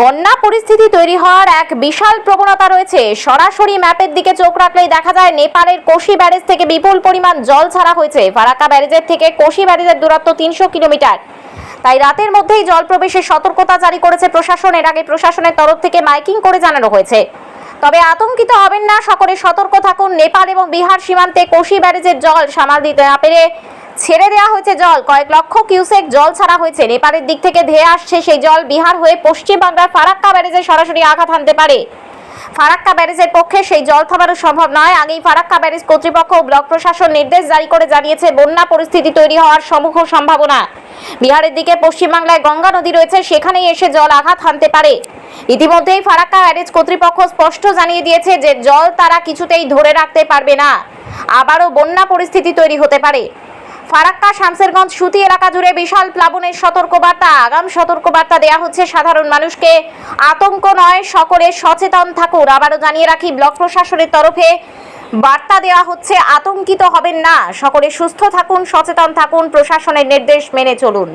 বন্যা পরিস্থিতি তৈরি হওয়ার এক বিশাল প্রবণতা রয়েছে। সরাসরি ম্যাপের দিকে চোখ রাখলেই দেখা যায়, নেপালের কোশি ব্যারেজ থেকে বিপুল পরিমাণ জল ছাড়া হয়েছে। ফারাক্কা ব্যারেজের থেকে কোশি ব্যারেজের দূরত্ব তিনশো কিলোমিটার। তাই রাতের মধ্যেই জল প্রবেশের সতর্কতা জারি করেছে প্রশাসন। এর আগে প্রশাসনের তরফ থেকে মাইকিং করে জানানো হয়েছে। তবে আতঙ্কিত হবেন না, সকলে সতর্ক থাকুন। নেপাল এবং বিহার সীমান্তে কোশি ব্যারেজের জল সামাল দিতে না পেরে ছেড়ে দেওয়া হয়েছে জল। কয়েক লক্ষ কিউসেক জল ছাড়া হয়েছে। নেপালের দিক থেকে ধেয়ে আসছে সেই জল। বিহার হয়ে পশ্চিমবাংলার ফারাক্কা ব্যারেজে সরাসরি আঘাত হানতে পারে। ফারাক্কা ব্যারেজের পক্ষে সেই জল থামানো সম্ভব নয়। আগেই ফারাক্কা ব্যারেজ কর্তৃপক্ষ ও ব্লক প্রশাসন নির্দেশ জারি করে জানিয়েছে, বন্যা পরিস্থিতি তৈরি হওয়ার সম্মুখ সম্ভাবনা। বিহারের দিকে পশ্চিমবাংলায় গঙ্গা নদী রয়েছে, সেখানেই এসে জল আঘাত হানতে পারে। ইতিমধ্যেই ফারাক্কা ব্যারেজ কর্তৃপক্ষ স্পষ্ট জানিয়ে দিয়েছে যে, জল তারা কিছুতেই ধরে রাখতে পারবে না। আবারও বন্যা পরিস্থিতি তৈরি হতে পারে। ফারাক্কা, শামসেরগঞ্জ, সুতি এলাকা জুড়ে বিশাল প্লাবনের সতর্কবার্তা। আগাম সতর্কবার্তা দেয়া হচ্ছে সাধারণ মানুষকে। আতঙ্ক নয়, সকলে সচেতন থাকুন। আবারও জানিয়ে রাখি, ব্লক প্রশাসনের তরফে বার্তা দেওয়া হচ্ছে, আতঙ্কিত হবেন না। সকলে সুস্থ থাকুন, সচেতন থাকুন, প্রশাসনের নির্দেশ মেনে চলুন।